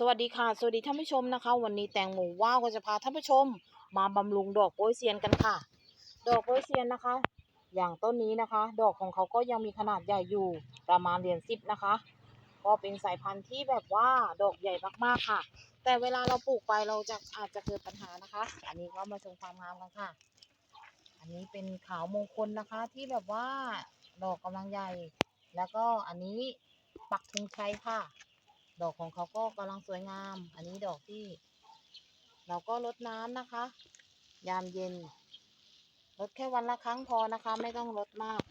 สวัสดีค่ะ สวัสดีท่านผู้ชมนะคะ วันนี้แตงโมว้าวก็จะพาท่านผู้ชม มาบำรุงดอกโปยเซียนกันค่ะ ดอกโปยเซียนนะคะ อย่างต้นนี้นะคะ ดอกของเขาก็ยังมีขนาดใหญ่อยู่ประมาณเหรียญสิบนะคะ ก็เป็นสายพันธุ์ที่แบบว่าดอกใหญ่มากๆค่ะ แต่เวลาเราปลูกไปเราจะอาจจะเกิดปัญหานะคะ อันนี้ก็มาชมความงามกันค่ะ อันนี้เป็นขาวมงคลนะคะที่แบบว่าดอกกำลังใหญ่ แล้วก็อันนี้ปักธงชัยค่ะ ดอกของเขาก็กำลังสวยงาม อันนี้ดอกที่ เราก็ลดน้ำนะคะ ยามเย็นลดแค่วันละครั้งพอนะคะ ไม่ต้องลดมาก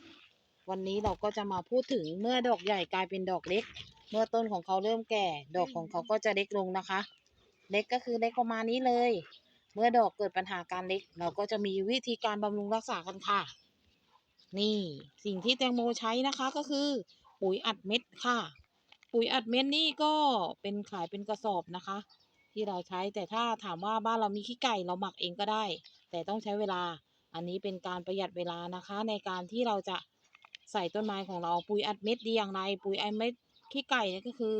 วันนี้เราก็จะมาพูดถึงเมื่อดอกใหญ่กลายเป็นดอกเล็ก เมื่อต้นของเขาเริ่มแก่ ดอกของเขาก็จะเล็กลงนะคะ เล็กก็คือเล็กประมาณนี้เลย เมื่อดอกเกิดปัญหาการเล็ก เราก็จะมีวิธีการบำรุงรักษากันค่ะ นี่สิ่งที่แตงโมใช้นะคะก็คือ ปุ๋ยอัดเม็ดค่ะ ปุ๋ยอัดเม็ดนี่ก็เป็นขายเป็นกระสอบนะคะ ที่เราใช้แต่ถ้าถามว่าบ้านเรามีขี้ไก่เราหมักเองก็ได้ แต่ต้องใช้เวลา อันนี้เป็นการประหยัดเวลานะคะ ในการที่เราจะใส่ต้นไม้ของเราปุ๋ยอัดเม็ดดีอย่างไร ปุ๋ยอัดเม็ดขี้ไก่นี่ก็คือ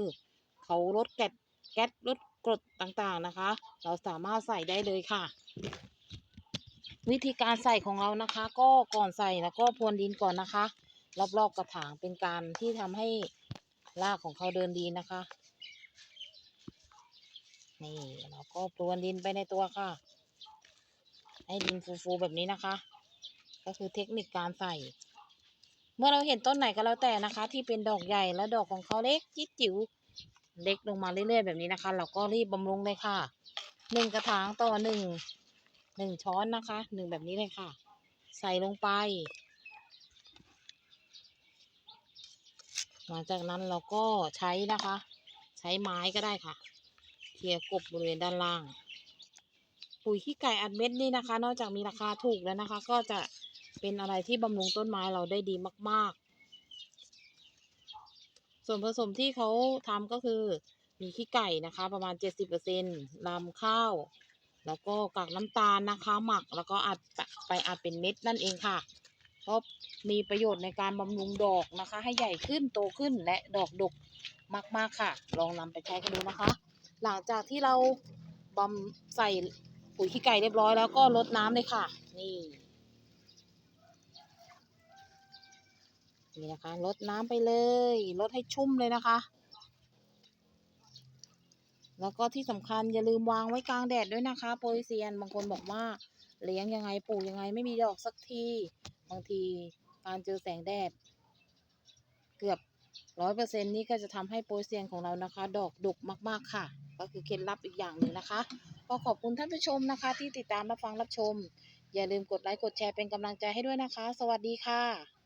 เขาลดแก๊สแก๊สลดกรดต่างๆนะคะ เราสามารถใส่ได้เลยค่ะ วิธีการใส่ของเรานะคะ ก็ก่อนใส่แล้วก็พรวนดินก่อนนะคะ รอบๆกระถางเป็นการที่ทำให้ รากของเขาเดินดีนะคะ นี่เราก็พรวนดินไปในตัวค่ะ ให้ดินฟูๆแบบนี้นะคะ ก็คือเทคนิคการใส่ เมื่อเราเห็นต้นไหนก็แล้วแต่นะคะ ที่เป็นดอกใหญ่แล้วดอกของเขาเล็กจิ๊จิ๋วเล็กลงมาเรื่อยๆแบบนี้นะคะ เราก็รีบบำรุงเลยค่ะหนึ่งกระถางต่อหนึ่งหนึ่งช้อนนะคะหนึ่งแบบนี้เลยค่ะ ใส่ลงไป หลังจากนั้นเราก็ใช้นะคะ ใช้ไม้ก็ได้ค่ะเคลียกบบริเวณด้านล่าง ปุ๋ยขี้ไก่อัดเม็ดนี่นะคะ นอกจากมีราคาถูกแล้วนะคะ ก็จะเป็นอะไรที่บำรุงต้นไม้เราได้ดีมาก ๆ ส่วนผสมที่เขาทำก็คือมีขี้ไก่นะคะ ประมาณ 70%ลำข้าว แล้วก็กากน้ำตาลนะคะ หมักแล้วก็อัดไปอัดเป็นเม็ดนั่นเองค่ะ ก็มีประโยชน์ในการบำรุงดอกนะคะ ให้ใหญ่ขึ้นโตขึ้นและดอกดกมากๆค่ะ ลองนำไปใช้กันดูนะคะ หลังจากที่เราบำใส่ปุ๋ยขี้ไก่เรียบร้อยแล้วก็ลดน้ำเลยค่ะ นี่นี่นะคะลดน้ำไปเลยลดให้ชุ่มเลยนะคะ แล้วก็ที่สำคัญอย่าลืมวางไว้กลางแดดด้วยนะคะโปรยเซียนบางคนบอกว่า เลี้ยงยังไงปลูกยังไงไม่มีดอกสักทีบางทีการเจอแสงแดด เกือบร้อยเปอร์เซ็นต์นี้ก็จะทำให้โปรเซียนของเรานะคะ ดอกดกมาก ๆ ค่ะ ก็คือเคล็ดลับอีกอย่างหนึ่งนะคะ ก็ขอบคุณท่านผู้ชมนะคะ ที่ติดตามรับฟังรับชม อย่าลืมกดไลค์กดแชร์เป็นกำลังใจให้ด้วยนะคะ สวัสดีค่ะ